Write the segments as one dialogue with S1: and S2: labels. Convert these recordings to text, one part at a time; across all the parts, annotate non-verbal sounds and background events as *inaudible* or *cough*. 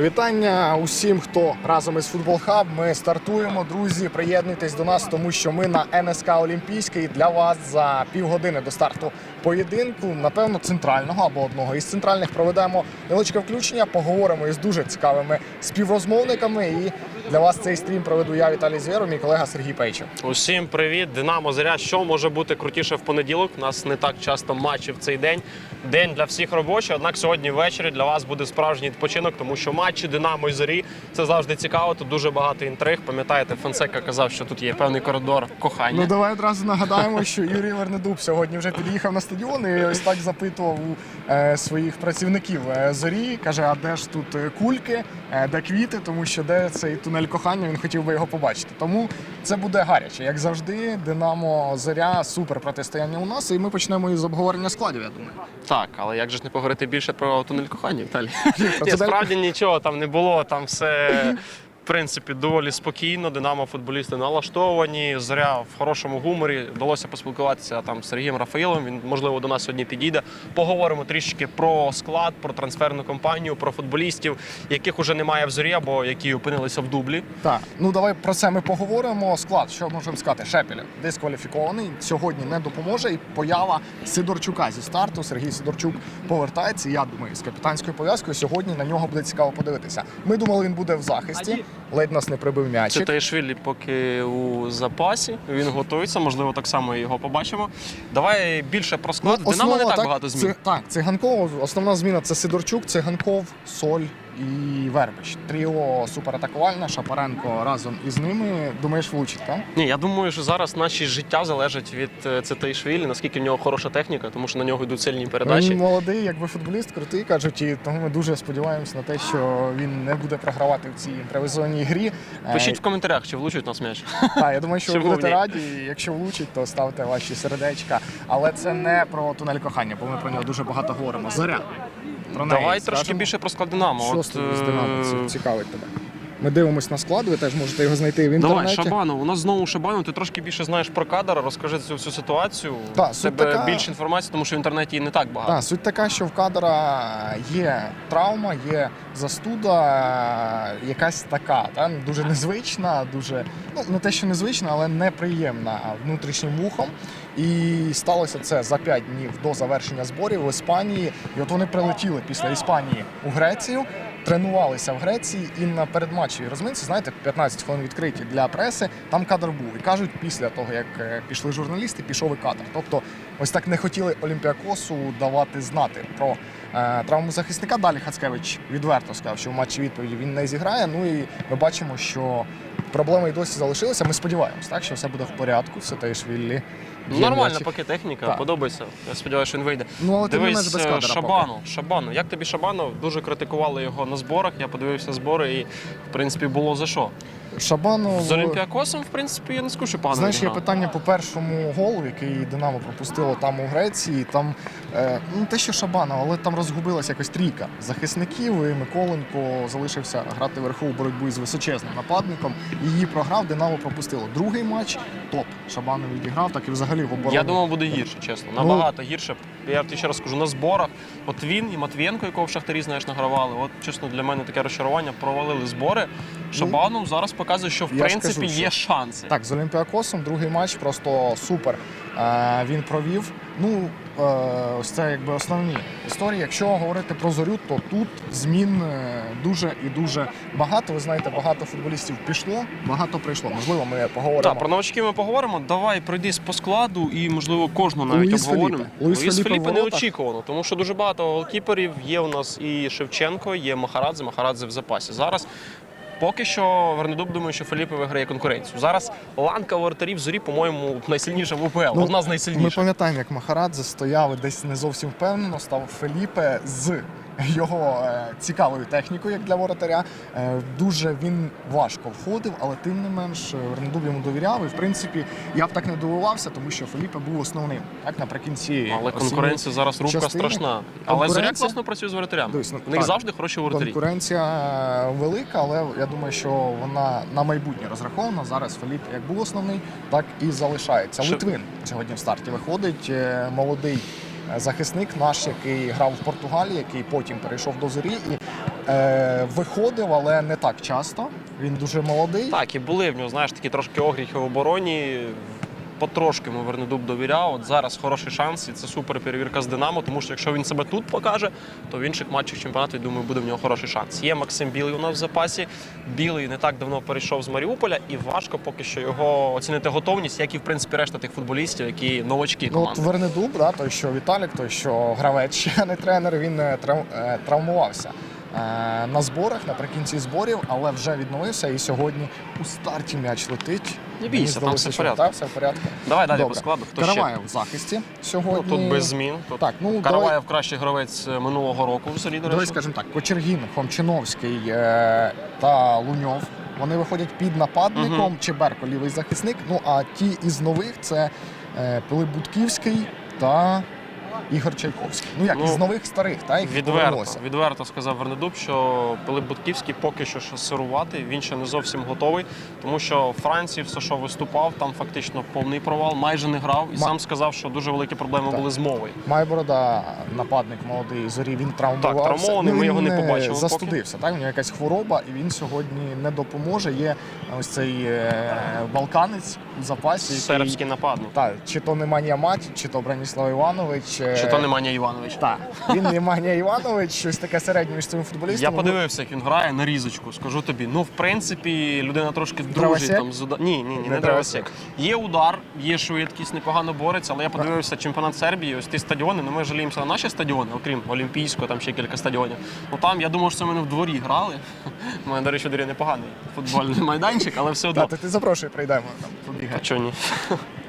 S1: Вітання усім, хто разом із Футбол Хаб. Ми стартуємо, друзі. Приєднуйтесь до нас, тому що ми на НСК Олімпійський для вас за півгодини до старту поєдинку. Напевно, центрального або одного із центральних проведемо невеличке включення. Поговоримо із дуже цікавими співрозмовниками. І для вас цей стрім проведу я, Віталій Звєров, мій колега Сергій Пейчев.
S2: Усім привіт, Динамо Заря. Що може бути крутіше в понеділок? У нас не так часто матчі в цей день. День для всіх робочий. Однак сьогодні ввечері для вас буде справжній відпочинок, тому що матчі Динамо і Зорі це завжди цікаво. Тут дуже багато інтриг. Пам'ятаєте, Фонсека казав, що тут є певний коридор кохання.
S1: Ну давай одразу нагадаємо, що Юрій Вернедуб сьогодні вже під'їхав на стадіон і ось так запитував у е, своїх працівників е, зорі. каже: а де ж тут е, кульки, де квіти, тому що де цей тунель кохання, він хотів би його побачити. Тому це буде гаряче. Як завжди, Динамо Зоря супер протистояння у нас. І ми почнемо із обговорення складів. Я думаю.
S2: Так, але як же ж не поговорити більше про тунель кохання, Віталій? Ні,
S1: це
S2: справді нічого там не було. Там все *laughs* в принципі доволі спокійно. Динамо футболісти налаштовані. Зоря в хорошому гуморі. Вдалося поспілкуватися там з Сергієм Рафаїлом. Він можливо до нас сьогодні підійде. Поговоримо трішки про склад, про трансферну кампанію, про футболістів, яких уже немає в зорі або які опинилися в дублі.
S1: Так, ну давай про це ми поговоримо. Склад, що можемо сказати? Шепель дискваліфікований. Сьогодні не допоможе. І поява Сидорчука зі старту. Сергій Сидорчук повертається. Я думаю, з капітанською пов'язкою. Сьогодні на нього буде цікаво подивитися. Ми думали, він буде в захисті. Ледь нас не прибив
S2: Це
S1: м'ячик.
S2: Таїшвілі поки у запасі. Він готується, можливо, так само його побачимо. Давай більше про склад.
S1: Ну,
S2: Динамо не
S1: так,
S2: так, багато змін.
S1: Це, так, циганков. Основна зміна це Сидорчук, циганков, Соль і Вербич. Тріо суператакувальне, Шапаренко разом із ними. Думаєш, влучить, так?
S2: Ні, я думаю, що зараз наші життя залежать від е, Цитаїшвілі, наскільки в нього хороша техніка, тому що на нього йдуть сильні передачі.
S1: Він молодий, якби футболіст, крутий, кажуть, і тому ми дуже сподіваємося на те, що він не буде програвати в цій імпровізованій грі. Е,
S2: Пишіть в коментарях, чи влучить нас м'яч.
S1: Так, я думаю, що ви будете раді. Якщо влучить, то ставте ваші сердечка. Але це не про тунель кохання, бо ми про нього дуже багато говоримо. Зоря. Про неї
S2: Давай трошки
S1: скажемо.
S2: більше про склад Динамо.
S1: Що з з Динамо цікавить тебе? Ми дивимось на склад, ви теж можете його знайти в інтернеті.
S2: Давай, Шабанов. У нас знову Шабанов. Ти трошки більше знаєш про кадр, розкажи цю всю ситуацію.
S1: Так,
S2: У
S1: суть
S2: тебе
S1: така-
S2: більше інформації, тому що в інтернеті її не так багато.
S1: Так, суть така, що в кадра є травма, є застуда, якась така, та, дуже незвична, дуже, ну не те, що незвична, але неприємна внутрішнім вухом. І сталося це за 5 днів до завершення зборів в Іспанії. І от вони прилетіли після Іспанії у Грецію. Тренувалися в Греції і на передматчевій розминці, знаєте, 15 хвилин відкриті для преси. Там кадр був. І кажуть, після того як е, пішли журналісти, пішов і кадр. Тобто, ось так не хотіли Олімпіакосу давати знати про е, травму захисника. Далі Хацкевич відверто сказав, що в матчі відповіді він не зіграє. Ну і ми бачимо, що проблеми й досі залишилися. Ми сподіваємось, так що все буде в порядку. Все.
S2: Ну, Нормальна поки техніка,
S1: Так.
S2: подобається. Я сподіваюся, що він вийде.
S1: Ну, але тим не
S2: Дивись,
S1: менш без
S2: е,
S1: поки.
S2: Шабану. Шабану. Як тобі Шабану? Дуже критикували його на зборах. Я подивився збори і, в принципі, було за що.
S1: Поки.
S2: З Олімпіакосом, в принципі, я не скажу, погано
S1: Знаєш, є питання по першому голу, який Динамо пропустило там у Греції. Там е, ну те, що Шабанов, але там розгубилася якось трійка захисників. І Миколенко залишився грати вверху у боротьбу із височезним нападником. Її програв, Динамо пропустило. Другий матч топ. Шабанов відіграв, так і взагалі в обороні.
S2: Я думав, буде гірше, чесно.
S1: Ну-
S2: Набагато гірше. Я тобі ще раз скажу, на зборах. От він і Матвієнко, якого в Шахтарі, знаєш, награвали. От, чесно, для мене таке розчарування. Провалили збори. Шабанов зараз показує, що в
S1: Ну, я
S2: принципі
S1: кажу,
S2: є
S1: що-
S2: шанси.
S1: Так, з Олімпіакосом другий матч просто супер. Е, він провів. Ну, е, ось це якби основні історії. Якщо говорити про зорю, то тут змін е, дуже і дуже багато. Ви знаєте, багато футболістів пішло, багато прийшло. Можливо, ми поговоримо.
S2: Так, про новачків ми поговоримо. Давай пройдись по складу і, можливо, кожного навіть
S1: Луїс
S2: обговоримо.
S1: Феліпе. Луїс Феліпе в
S2: Феліпе неочікувано, тому що дуже багато голкіперів. Є у нас і Шевченко, є Махарадзе, Махарадзе в запасі. Зараз. Поки що Вернедуб думає, що Феліпе виграє конкуренцію. Зараз ланка воротарів зорі, по-моєму, найсильніша в УПЛ.
S1: Ну,
S2: Одна з найсильніших.
S1: Ми пам'ятаємо, як Махарадзе стояв десь не зовсім впевнено, став Феліпе з *laughs* його е, цікавою технікою, як для воротаря. Е, дуже він важко входив, але тим не менш е, йому довіряв. І в принципі я б так не дивувався, тому що Феліпе був основним так наприкінці.
S2: Але конкуренція зараз рубка
S1: частини.
S2: страшна. Але зоря класно працює з воротарями.
S1: Дивись, ну,
S2: У них
S1: так.
S2: завжди хороші воротарі.
S1: Конкуренція е, велика, але я думаю, що вона на майбутнє розрахована. Зараз Феліп як був основний, так і залишається.
S2: Ще-
S1: Литвин сьогодні в старті виходить. Молодий захисник наш, який грав в Португалії, який потім перейшов до зорі і е, виходив, але не так часто. Він дуже молодий.
S2: Так, і були в нього, знаєш, такі трошки огріхи в обороні. Потрошки Вернедуб довіряв. От зараз хороший шанс, і це супер перевірка з Динамо, тому що якщо він себе тут покаже, то в інших матчах чемпіонату, я думаю, буде в нього хороший шанс. Є Максим Білий у нас в запасі. Білий не так давно перейшов з Маріуполя, і важко поки що його оцінити готовність, як і в принципі решта тих футболістів, які новачки
S1: Ну, от. Вернедуб, да, той, що Віталік, той, що гравець, *laughs* а не тренер, він е, е, травмувався на зборах наприкінці зборів, але вже відновився. І сьогодні у старті м'яч летить.
S2: Не бійся, там все в порядку.
S1: Так, все в порядку.
S2: Давай далі
S1: Добре.
S2: по складу. Хто ще?
S1: Караваєв в захисті
S2: Ну,
S1: сьогодні.
S2: тут без змін. Тут
S1: Так, ну, давай-
S2: Караваєв кращий гравець е, минулого року в селі,
S1: Давай
S2: речі.
S1: скажемо так: Кочергін, Хомчиновський е, та Луньов. Вони виходять під нападником,
S2: Мгм.
S1: Чеберко лівий захисник. Ну а ті із нових це е, Пилип Будківський та Ігор Чайковський. Ну як
S2: Ну,
S1: із нових старих, та які
S2: Відверто, відверто сказав Вернедуб, що Пилип Будківський поки що сирувати, він ще не зовсім готовий, тому що в Франції все, що виступав, там фактично повний провал, майже не грав і
S1: Ма-
S2: сам сказав, що дуже великі проблеми
S1: Так.
S2: були з мовою.
S1: Майборода, нападник молодий зорі, він травмувався.
S2: Так, травмований,
S1: Ну,
S2: ми його не
S1: е,
S2: побачили поки.
S1: Так, у нього якась хвороба, і він сьогодні не допоможе. Є ось цей е, балканець запасі.
S2: Сербський нападник.
S1: Так, чи то Неманія Мать, чи то Браніслав Іванович. е,
S2: Чи то Неманія Іванович?
S1: Так, він Неманія Іванович, щось таке середнє між цими футболістами.
S2: Я подивився, як він грає на різочку. Скажу тобі. Ну, в принципі, людина трошки дружить там з удар. Ні, ні, ні,
S1: Не дровосек.
S2: Є удар, є швидкість, непогано бореться, але я подивився чемпіонат Сербії, ось ті стадіони. Ну ми жаліємося на наші стадіони, окрім Олімпійського, там ще кілька стадіонів. Ну там я думав, що це ми в дворі грали. У мене, до речі, в непоганий футбольний майданчик, але все одно.
S1: Та, ти, ти запрошуй, прийдемо там
S2: А чого ні?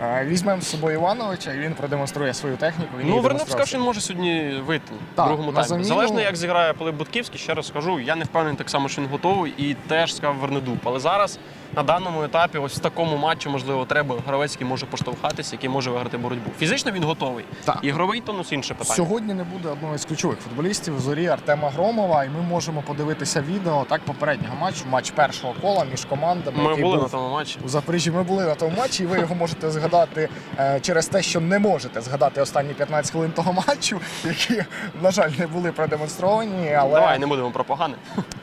S1: А, Візьмемо з собою Івановича, і він продемонструє свою техніку. Він
S2: Ну,
S1: її демонстрував.
S2: сказав, що він може сьогодні вийти
S1: Так,
S2: в другому
S1: на
S2: таймі.
S1: заміну-
S2: Залежно, як зіграє Пилип Бутківський, ще раз скажу, я не впевнений так само, що він готовий і теж сказав Вернедуб. Але зараз на даному етапі, ось в такому матчі, можливо, треба гравець, який може поштовхатися, який може виграти боротьбу. Фізично він готовий.
S1: Так.
S2: Ігровий тонус інше питання.
S1: Сьогодні не буде одного з ключових футболістів в зорі Артема Громова, і ми можемо подивитися відео так попереднього матчу, матч першого кола між командами.
S2: Ми
S1: який
S2: були
S1: був
S2: на тому матчі.
S1: У Запоріжжі ми були на тому матчі, і ви його можете згадати е, через те, що не можете згадати останні 15 хвилин того матчу, які, на жаль, не були продемонстровані. Але
S2: Давай не будемо про погане.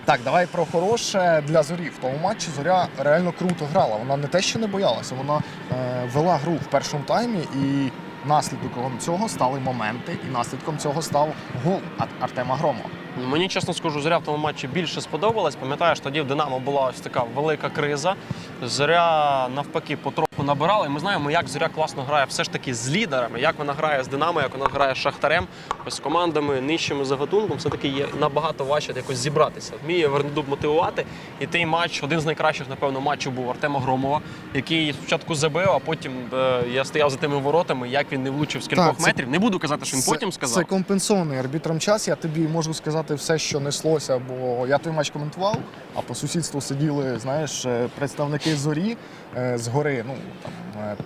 S1: Так, давай про хороше для зорі. В тому матчі зоря реально круто грала. Вона не те, що не боялася, вона е, вела гру в першому таймі і. Наслідком цього стали моменти, і наслідком цього став гол Артема Громова.
S2: Мені чесно скажу, зоря в тому матчі більше сподобалась. Пам'ятаєш, тоді в Динамо була ось така велика криза. Зоря навпаки потроху набирала. І ми знаємо, як зоря класно грає все ж таки з лідерами, як вона грає з Динамо, як вона грає з Шахтарем, з командами нижчими за гатунком. Все таки є набагато важче якось зібратися. Вміє Вернедуб мотивувати. І той матч, один з найкращих, напевно, матчів був Артема Громова, який спочатку забив, а потім е, я стояв за тими воротами. Як він не влучив з кількох
S1: Так, це-
S2: метрів. Не буду казати, що він потім сказав.
S1: Це компенсований арбітром час. Я тобі можу сказати все, що неслося, бо я той матч коментував, а по сусідству сиділи, знаєш, е, представники зорі е, з гори. Ну там е,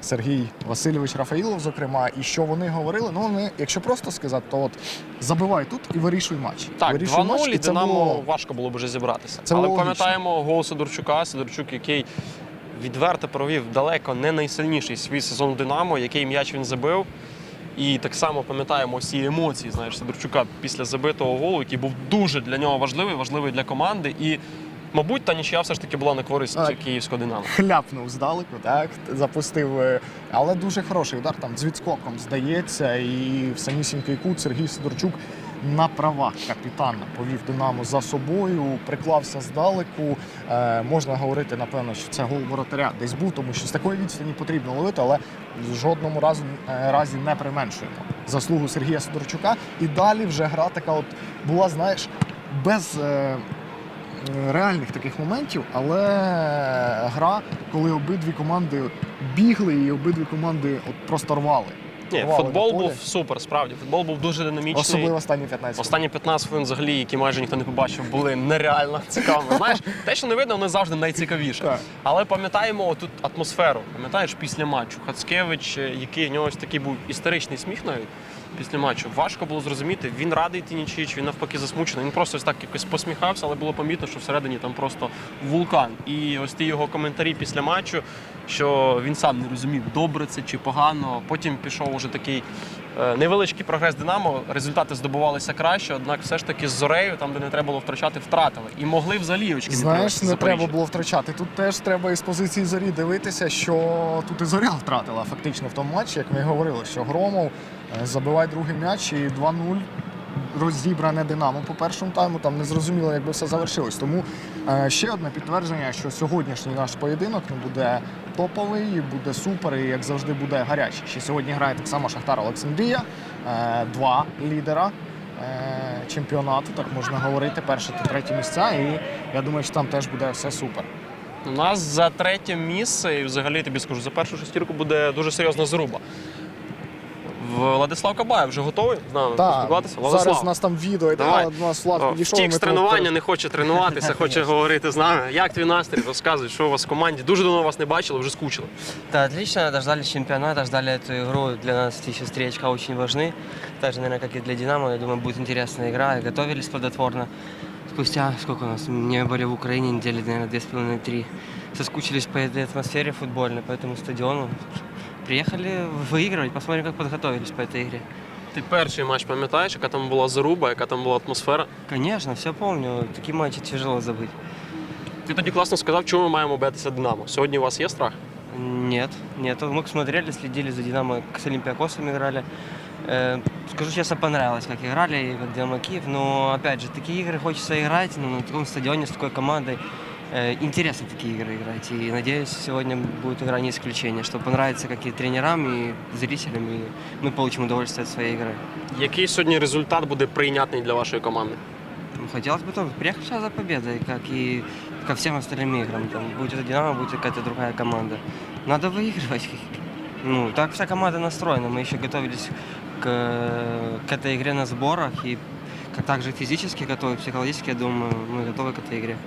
S1: Сергій Васильович Рафаїлов, зокрема, і що вони говорили? Ну вони, якщо просто сказати, то от забивай тут і вирішуй матч.
S2: Так,
S1: вирішуй
S2: 2-0 і
S1: це
S2: Динамо
S1: було-
S2: важко було б вже зібратися.
S1: Це
S2: Але пам'ятаємо гол Сидорчука. Сидорчук, який відверто провів далеко не найсильніший свій сезон Динамо, який м'яч він забив. І так само пам'ятаємо всі емоції знаєш, Сидорчука після забитого голу, який був дуже для нього важливий, важливий для команди. І, мабуть, та нічия все ж таки була на користь київського Динамо. *laughs*
S1: хляпнув здалеку, так запустив, е, але дуже хороший удар там з відскоком здається, і в самісінький кут Сергій Сидорчук на правах капітана повів Динамо за собою, приклався здалеку. Е, можна говорити, напевно, що це гол воротаря десь був, тому що з такої відстані потрібно ловити, але в жодному разу е, разі не применшуємо заслугу Сергія Сидорчука. І далі вже гра така, от була, знаєш, без. е, реальних таких моментів, але гра, коли обидві команди бігли і обидві команди от просто рвали.
S2: Ні, футбол
S1: на полі.
S2: був супер, справді. Футбол був дуже динамічний.
S1: Особливо останні 15
S2: Останні 15 хвилин взагалі, які майже ніхто не побачив, були нереально цікавими. Знаєш, те, що не видно, воно завжди найцікавіше.
S1: Так.
S2: Але пам'ятаємо тут атмосферу. Пам'ятаєш після матчу Хацкевич, е, який у нього ось такий був історичний сміх навіть після матчу. Важко було зрозуміти, він радий ті нічі, чи він навпаки засмучений. Він просто ось так якось посміхався, але було помітно, що всередині там просто вулкан. І ось ті його коментарі після матчу, що він сам не розумів, добре це чи погано. Потім пішов уже такий Е, Невеличкий прогрес Динамо, результати здобувалися краще, однак все ж таки з зорею, там, де не треба було втрачати, втратили. І могли взагалі очки
S1: Знаєш, не треба було втрачати. Тут теж треба із позиції зорі дивитися, що тут і зоря втратила фактично в тому матчі, як ми говорили, що Громов е, забиває другий м'яч і 2-0. Розібране Динамо по першому тайму, там не зрозуміло, як би все завершилось. Тому е, ще одне підтвердження, що сьогоднішній наш поєдинок ну, буде топовий, буде супер і як завжди буде гарячий. Ще сьогодні грає так само Шахтар Олександрія, е, два лідера чемпіонату, так можна говорити, перше та третє місця. І я думаю, що там теж буде все супер.
S2: У нас за третє місце, і взагалі тобі скажу, за першу шестірку буде дуже серйозна заруба. Владислав Кабаєв вже готовий з нами
S1: Так,
S2: поспілкуватися?
S1: зараз
S2: Владислав,
S1: у нас там відео йде,
S2: Давай.
S1: а до нас Влад
S2: о,
S1: підійшов.
S2: втік
S1: ми
S2: з тренування, не хоче тренуватися, хоче говорити з нами. Як твій настрій? Розказуй, що у вас в команді? Дуже давно вас не бачили, вже скучили.
S3: Да, отлично, дождались чемпионата, ждали эту игру. Для нас эти сейчас три очка очень важны. Так же, наверное, как и для Динамо. Я думаю, будет интересная игра. И готовились плодотворно. Спустя, сколько у нас, не были в Украине недели, наверное, две с половиной, три. Соскучились по этой атмосфере футбольной, по этому стадиону. Приехали выигрывать, посмотрим, как подготовились по этой игре.
S2: Ти перший матч пам'ятаєш, яка там була заруба, яка там була атмосфера?
S3: Конечно, все помню. Такие матчи тяжело забыть.
S2: Ти тоді класно сказав, чому ми маємо битися Динамо. Сьогодні у вас є страх?
S3: Нет, нет. Мы смотрели, следили за Динамо, с Олимпиакосом играли. Э, скажу честно, понравилось, как играли, и как Динамо Киев. Но, опять же, такие игры хочется играть ну, на таком стадионе с такой командой. Э, интересно такие игры играть. И надеюсь, сегодня будет игра не исключение, что понравится как и тренерам, и зрителям, и мы получим удовольствие от своей игры.
S2: Який сьогодні результат буде прийнятний для вашої команди?
S3: Ну, Хотелось бы тоже приехать сейчас за победой, как и ко всем остальным играм. Там, будь это Динамо, будь какая-то другая команда. Надо выигрывать. *laughs* Ну, так вся команда настроена. Мы еще готовились к, к этой игре на сборах. И как также физически готовы, психологически, я думаю, мы готовы к этой игре.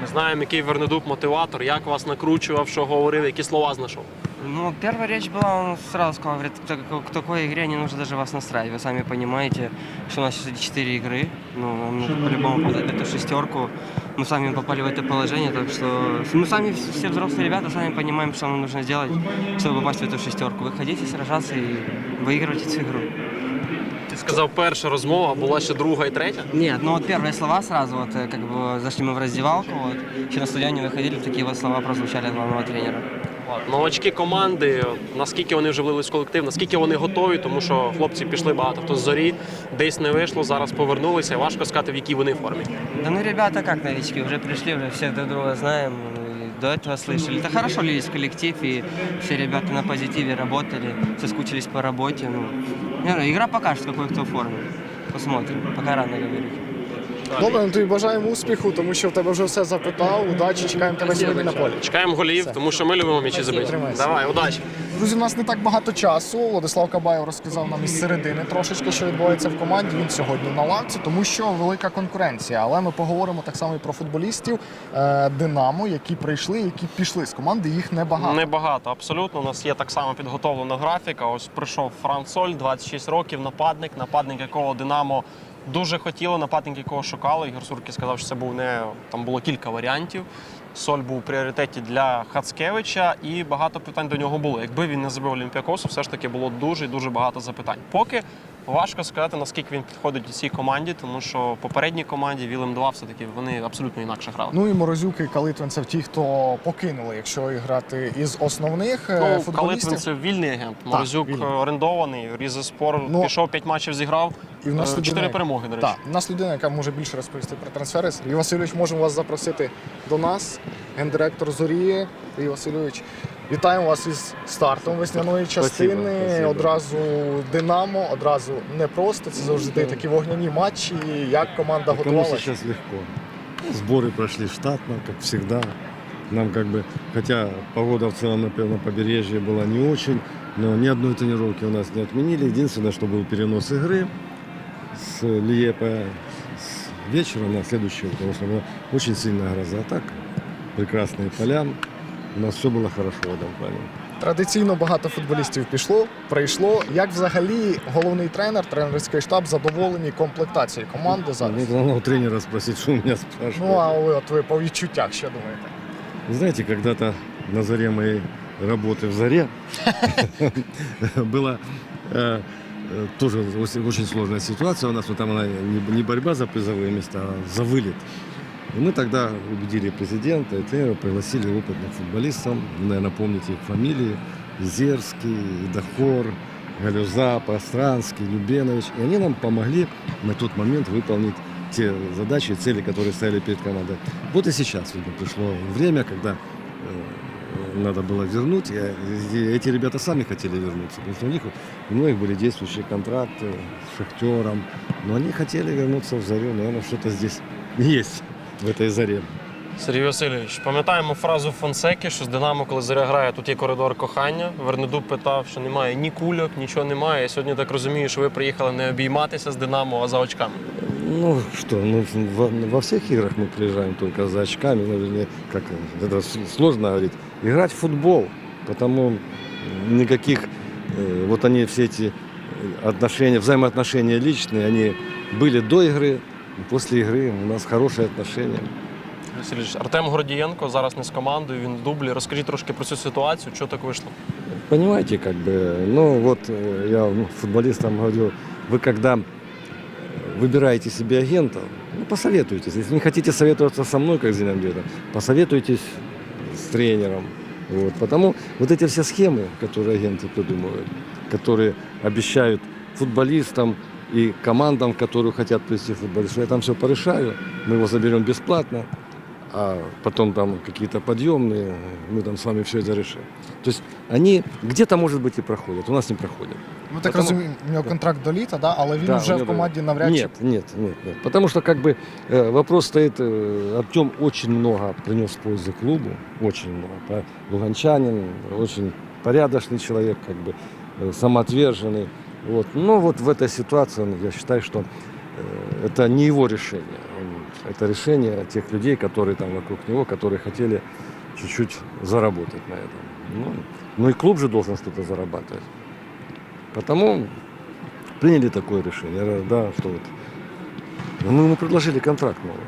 S2: Ми знаємо, який Вернедуб мотиватор, як вас накручував, що говорив, які слова знайшов.
S3: Ну, первая речь была, он сразу сказал, говорит, к, тако- к такой игре не нужно даже вас настраивать. Вы сами понимаете, что у нас сейчас 4 игры, ну, нам нужно по-любому попадать в эту шестерку. Мы сами попали в это положение, так что мы сами все взрослые ребята сами понимаем, что нам нужно сделать, чтобы попасть в эту шестерку. Выходите сражаться и выигрывать эту игру.
S2: Ти сказав, перша розмова, була ще друга і третя.
S3: Нет, ну вот первые слова сразу, вот э, как бы зашли мы в раздевалку, вот, еще на стадионе выходили, такие вот слова прозвучали от главного тренера.
S2: Новачки команди, наскільки вони вже влились в колектив, наскільки вони готові, тому що хлопці пішли багато хто з зорі, десь не вийшло, зараз повернулися. Важко сказати, в якій вони формі.
S3: Да ну ребята как новички, уже пришли, уже всех друг друга знаем, ну, и До этого слышали. Да хорошо лились коллектив, и все ребята на позитиве работали, соскучились по работе. Ну, не знаю, игра покажет, в какой кто форме. Посмотрим, пока рано говорить.
S1: Добре, ну тобі бажаємо успіху, тому що в тебе вже все запитав. Удачі, чекаємо тебе сьогодні на полі.
S2: Чекаємо голів,
S1: Все.
S2: тому що ми любимо м'ячі забити.
S1: Тримайся.
S2: Давай, удачі.
S1: Друзі, у нас не так багато часу. Владислав Кабаєв розказав нам із середини трошечки, що відбувається в команді. Він сьогодні на лавці, тому що велика конкуренція. Але ми поговоримо так само і про футболістів е, Динамо, які прийшли, які пішли з команди. Їх небагато.
S2: Небагато, абсолютно. У нас є так само підготовлена графіка. Ось прийшов Франц Соль, 26 років, нападник, нападник якого Динамо дуже хотіло, нападник якого шукали. Ігор Сурки сказав, що це був не там було кілька варіантів. Соль був у пріоритеті для Хацкевича, і багато питань до нього було. Якби він не забив Олімпіакосу, все ж таки було дуже і дуже багато запитань. Поки важко сказати, наскільки він підходить цій команді, тому що в попередній команді Вілем 2 все-таки вони абсолютно інакше грали.
S1: Ну і Морозюк і Калитвинцев ті, хто покинули, якщо грати із основних е,
S2: Ну,
S1: футболістів.
S2: Калитвинцев вільний агент. Морозюк
S1: вільний.
S2: орендований, Різеспор
S1: Ну,
S2: пішов 5 матчів зіграв.
S1: І в нас
S2: Е,
S1: людина,
S2: Чотири перемоги, до речі.
S1: Так, у нас людина, яка може більше розповісти про трансфери. Сергій Васильович, можемо вас запросити до нас, гендиректор Зорії. Сергій Васильович, вітаємо вас із стартом весняної частини.
S4: спасибо.
S1: Одразу Динамо, одразу непросто. Це завжди такі вогняні матчі. Як команда
S4: А Кому
S1: готувалася?
S4: сейчас легко. Сборы прошли штатно, как всегда. Нам как бы, хотя погода в целом на, на побережье была не очень, но ни одной тренировки у нас не отменили. Единственное, что был перенос игры с Лиепа с вечера на следующее, потому что была очень сильная гроза. А так, прекрасные поля. У нас все было хорошо в этом плане.
S1: Традиційно багато футболістів пішло, прийшло. Як взагалі головний тренер, тренерський штаб задоволені комплектацією команди зараз?
S4: Ну, надо у тренера спросить, что у меня спрашивают.
S1: Ну а ви от ви по відчуттях що думаєте?
S4: Вы Знаете, когда-то на заре моей работы в заре *laughs* было э, э, тоже очень очень сложная ситуация у нас, но там она не, не борьба за призовые места, а за вылет. И мы тогда убедили президента и тренера, пригласили опытных футболистов, вы, наверное, помните их фамилии, Зерский, Дахор, Галюза, Пространский, Любенович. И они нам помогли на тот момент выполнить те задачи и цели, которые стояли перед командой. Вот и сейчас, видно, пришло время, когда э, надо было вернуть. И, эти ребята сами хотели вернуться, потому что у них у многих были действующие контракты с Шахтером, но они хотели вернуться в Зарю. Наверное, что-то здесь *laughs* есть в этой Заре.
S2: Сергій Васильович, пам'ятаємо фразу Фонсеки, що з Динамо, коли заря грає, тут є коридор кохання. Вернедуб питав, що немає ні кульок, нічого немає. Я сьогодні так розумію, що ви приїхали не обійматися з Динамо, а за очками.
S4: Ну что, ну, во, во всех играх мы приезжаем только за очками, ну, вернее, как это с- сложно говорить. Играть в футбол, потому никаких, э, вот они все эти э, отношения, взаимоотношения личные, они были до игры, и после игры у нас хорошие отношения.
S2: Васильович, Артем Гордієнко зараз не з командою, він в дублі. Розкажіть трошки про цю ситуацію, що так вийшло.
S4: Понимаете, как бы, ну вот э, я ну, футболистам говорю, вы когда э, выбираете себе агента, ну, посоветуйтесь. Если не хотите советоваться со мной, как с Зиновьевым, посоветуйтесь с тренером. Вот. Потому вот эти все схемы, которые агенты придумывают, которые обещают футболистам и командам, которые хотят привести футболистов, я там все порешаю, мы его заберем бесплатно, а потом там какие-то подъемные, мы там с вами все это решим. То есть они где-то, может быть, и проходят, у нас не проходят.
S1: Ну так
S4: Потому-
S1: розумію, у нього контракт до літа, да? але він
S4: Да,
S1: вже
S4: у
S1: в
S4: него-
S1: команді навряд чи
S4: Нет, нет, нет, нет. Потому что как бы э, вопрос стоит, э, Артем очень много принес пользы клубу, очень много. По- Луганчанин, очень порядочный человек, как бы э, самоотверженный. Вот. Но вот в этой ситуации я считаю, что э, это не его решение. Это решение тех людей, которые там вокруг него, которые хотели чуть-чуть заработать на этом. Ну, ну и клуб же должен что-то зарабатывать. Потому приняли такое решение. Да, что вот. Ну, Мы ему предложили контракт новый.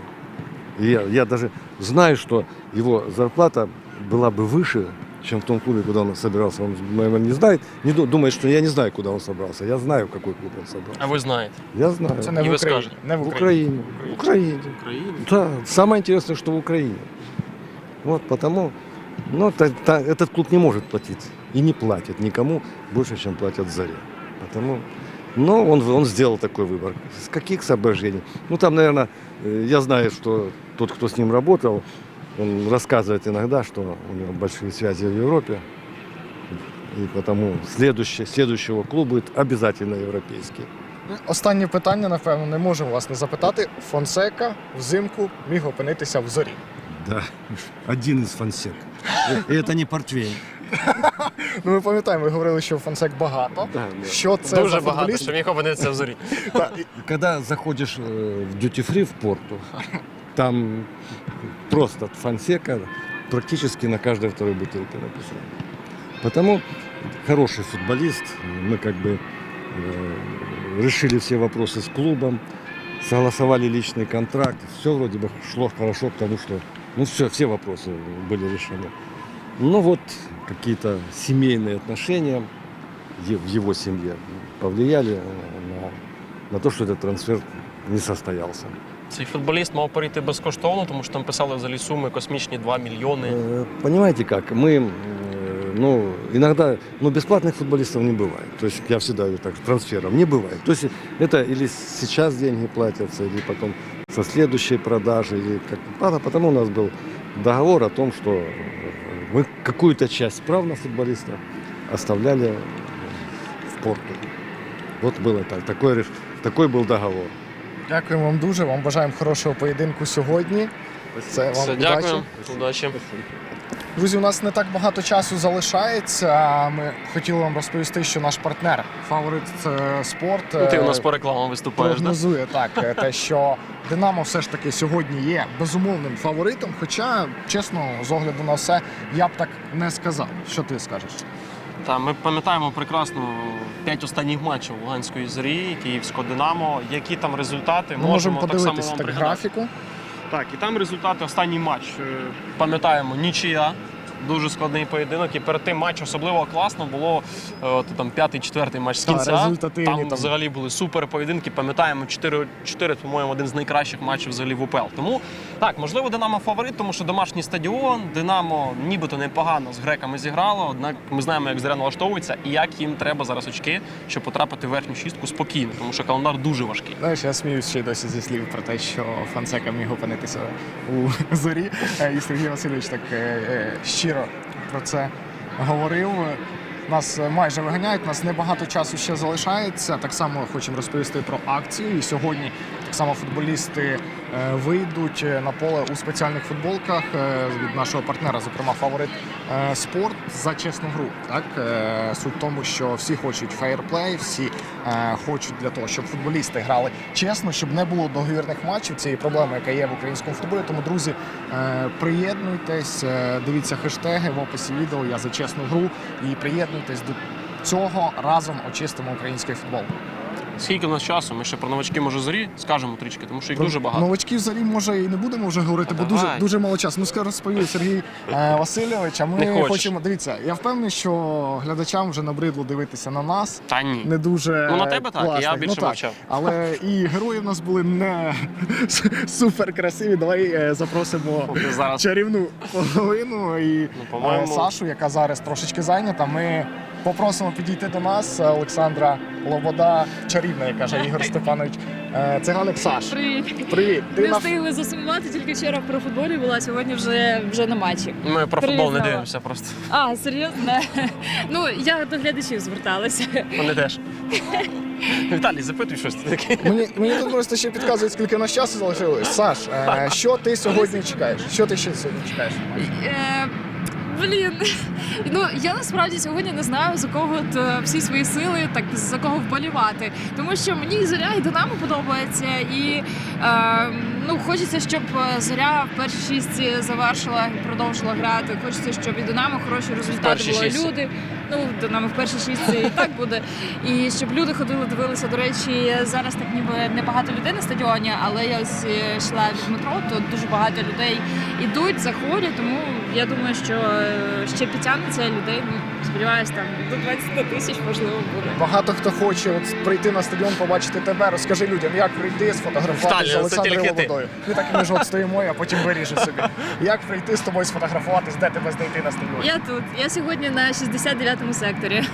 S4: И я, я даже знаю, что его зарплата была бы выше, чем в том клубе, куда он собирался. Он, наверное, не знает, не ду- думает, что я не знаю, куда он собрался. Я знаю, в какой клуб он собрался.
S2: А ви знаєте?
S4: Я знаю.
S1: це не
S2: І
S1: в
S2: ви
S1: Україні.
S2: скажете?
S1: Не в
S4: в
S1: Україні.
S4: Украине. В Украине.
S2: В Україні?
S4: Да, самое интересное, что в Украине. Вот потому, ну, та- та- этот клуб не может платить и не платит никому больше, чем платят Заре. Потому, но он, он сделал такой выбор. С каких соображений? Ну, там, наверное, э, я знаю, что тот, кто с ним работал, он рассказывает иногда, что у него большие связи в Европе. И потому следующий, следующего клуб будет обязательно европейский.
S1: Останнє питання, напевно, не можу вас не запитати. Фонсека взимку міг опинитися в зорі.
S4: Да, один из фансек. И это не портвейн.
S1: Ну, ми пам'ятаємо, ви говорили, що фонсек багато.
S4: Да, да.
S1: Що це
S2: Дуже
S1: за
S2: багато,
S1: футболіст?
S2: що міг опинитися в зорі.
S1: Та, і-
S4: Когда заходишь э, в дьюти-фри в порту, там просто фансека практически на каждой второй бутылке написано. Потому хороший футболист, мы как бы э, решили все вопросы с клубом, согласовали личный контракт, все вроде бы шло хорошо к тому, что ну все, все вопросы были решены. Но вот какие-то семейные отношения в его семье повлияли на, на то, что этот трансфер не состоялся.
S2: Цей футболіст мав перейти безкоштовно, тому що там писали взагалі суми космічні 2 мільйони.
S4: Э, Понимаете как? Мы, э, ну, иногда, ну, бесплатных футболистов не бывает. То есть я всегда говорю так, трансферов не бывает. То есть это или сейчас деньги платятся, или потом со следующей продажи, или как надо. Потому у нас был договор о том, что э, мы какую-то часть прав на футболиста оставляли в порту. Вот было так. Такой, реш- такой был договор.
S1: Дякуємо вам дуже. Вам бажаємо хорошого поєдинку сьогодні. Це вам
S2: Все,
S1: удачі.
S2: дякую. Удачі.
S1: Друзі, у нас не так багато часу залишається. Ми хотіли вам розповісти, що наш партнер, фаворит це спорт.
S2: Ну, ти у
S1: е,
S2: нас по рекламам виступаєш, так?
S1: прогнозує так, е, те, що Динамо все ж таки сьогодні є безумовним фаворитом. Хоча, чесно, з огляду на все, я б так не сказав. Що ти скажеш?
S2: Та ми пам'ятаємо прекрасно п'ять останніх матчів Луганської зорі, Київського Динамо. Які там результати?
S1: Ми можемо
S2: так само вам
S1: так
S2: пригадати.
S1: графіку.
S2: Так, і там результати останній матч. е, Пам'ятаємо, нічия. Дуже складний поєдинок. І перед тим матч особливо класно було е, от, там п'ятий, четвертий матч з
S1: Так,
S2: кінця. там,
S1: там.
S2: взагалі були супер поєдинки. Пам'ятаємо 4, 4, по-моєму, один з найкращих матчів взагалі в УПЛ. Тому так, можливо, Динамо фаворит, тому що домашній стадіон, Динамо нібито непогано з греками зіграло. Однак ми знаємо, як Зоря налаштовується і як їм треба зараз очки, щоб потрапити в верхню шістку спокійно, тому що календар дуже важкий.
S1: Знаєш, я сміюсь ще досі зі слів про те, що Фансека міг опинитися у зорі. Е, І Сергій Васильович так е, е, щиро про це говорив. Нас е, майже виганяють, нас небагато часу ще залишається. Так само хочемо розповісти про акцію. І сьогодні так само футболісти вийдуть е, на поле у спеціальних футболках е, від нашого партнера, зокрема фаворит е, спорт за чесну гру. Так Е, суть в тому, що всі хочуть фейерплей, всі е, хочуть для того, щоб футболісти грали чесно, щоб не було договірних матчів. Цієї проблеми, яка є в українському футболі. Тому, друзі, е, приєднуйтесь, е, дивіться хештеги в описі відео. Я за чесну гру і приєднуйтесь до цього разом очистимо український футбол.
S2: Скільки в нас часу? Ми ще про новачки може зорі скажемо трішки, тому що їх дуже багато.
S1: Новачків взагалі може і не будемо вже говорити, бо
S2: Давай.
S1: дуже дуже мало часу. Ну скоро розповів Сергій е, Васильович. А ми
S2: Не
S1: хочемо дивіться. Я впевнений, що глядачам вже набридло дивитися на нас.
S2: Та ні.
S1: Не дуже
S2: Ну, на тебе так,
S1: класних.
S2: я більше
S1: так.
S2: мовчав.
S1: Але і герої в нас були не *laughs* супер красиві. Давай е, запросимо
S2: зараз
S1: чарівну половину і
S2: Ну,
S1: е, Сашу, яка зараз трошечки зайнята. Ми попросимо підійти до нас е, Олександра Лобода, чарівна, як каже Ігор Степанович. Е, Циганик Саш.
S5: Привіт.
S1: Привіт. Ти
S5: Не встигли засумувати, тільки вчора про футболі була, сьогодні вже, вже на матчі.
S2: ми про
S5: Привіт,
S2: футбол не
S5: Нова.
S2: дивимося просто.
S5: А, серйозно? *laughs* Ну, я до глядачів зверталася.
S2: Вони теж. Віталій, запитуй щось таке.
S1: Мені, мені тут просто ще підказують, скільки у нас часу залишилось. Саш, е, що ти сьогодні чекаєш? Що ти ще сьогодні чекаєш?
S5: Е, Блін, ну я насправді сьогодні не знаю за кого от, е, всі свої сили, так за кого вболівати. Тому що мені зоря і Динамо подобається, і е, ну хочеться, щоб е, зоря в першій шістці завершила і продовжила грати. Хочеться, щоб і Динамо хороші результати були. Люди. Ну, Динамо в першій шістці і так буде. І щоб люди ходили, дивилися. До речі, зараз так ніби небагато людей на стадіоні, але я ось е, йшла від метро, то дуже багато людей ідуть, заходять, тому я думаю, що е, ще підтягнеться людей. Сподіваюся, там до 20 тисяч можливо буде.
S1: Багато хто хоче от прийти на стадіон, побачити тебе. Розкажи людям, як прийти, сфотографуватися з
S2: це
S1: Олександром
S2: тільки ти.
S1: Лободою. Ми так і ми ж от стоїмо, я потім виріжу собі. Як прийти з тобою сфотографуватись, де тебе знайти на стадіоні?
S5: Я тут. Я сьогодні на 69-му секторі. *laughs*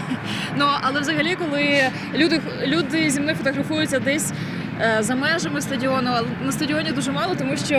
S5: Ну але взагалі, коли люди, люди зі мною фотографуються десь. Е, За межами стадіону, але на стадіоні дуже мало, тому що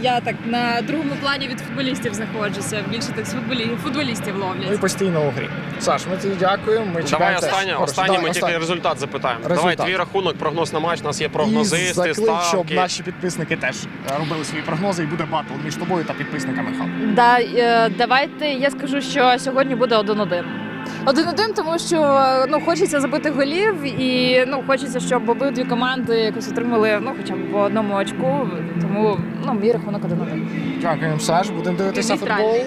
S5: я так на другому плані від футболістів знаходжуся. Більше так з футболі... футболістів
S1: Ми
S5: ловлять.
S1: постійно у грі. Саш, ми тобі дякуємо. Ми
S2: Давай останнє, останнє
S1: Давай,
S2: ми тільки результат запитаємо.
S1: Результат.
S2: Давай твій рахунок, прогноз на матч. У нас є
S1: І
S2: прогнозисти,
S1: заклик, щоб наші підписники теж е, робили свої прогнози і буде батл між тобою та підписниками хаб.
S5: Да, е, давайте я скажу, що сьогодні буде 1-1. 1-1, тому що ну хочеться забити голів, і ну хочеться, щоб обидві команди якось отримали ну хоча б по одному очку. Тому ну мій рахунок 1-1.
S1: Дякуємо, Саш. Будемо дивитися
S5: Нейтральний.
S1: футбол.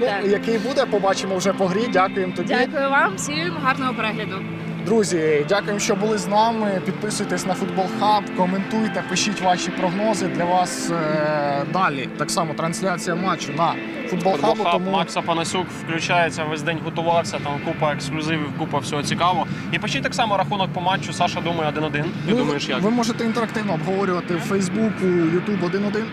S1: Ну,
S5: Так.
S1: який буде, побачимо вже по грі. Дякуємо тобі.
S5: Дякую вам, всім гарного перегляду.
S1: Друзі, дякуємо, що були з нами. Підписуйтесь на футбол хаб, коментуйте, пишіть ваші прогнози для вас е, далі. Так само трансляція матчу на футбол хабу.
S2: Футбол
S1: Тому
S2: Макс Апанасюк включається, весь день готувався, там купа ексклюзивів, купа всього цікавого. І почти так само рахунок по матчу. Саша думає 1-1. Ти
S1: ви,
S2: думаєш як?
S1: ви можете інтерактивно обговорювати в Фейсбуку, Ютуб 1-1.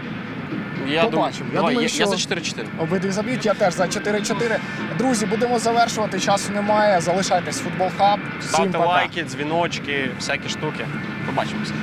S2: Я
S1: побачимо.
S2: думаю,
S1: Я
S2: Давай,
S1: думаю,
S2: я,
S1: що-
S2: я за 4-4.
S1: Обидві заб'ють, я теж за 4-4. Друзі, будемо завершувати. Часу немає. Залишайтесь в футбол хаб. Всім
S2: Ставте
S1: пока.
S2: лайки, дзвіночки, всякі штуки. Побачимося.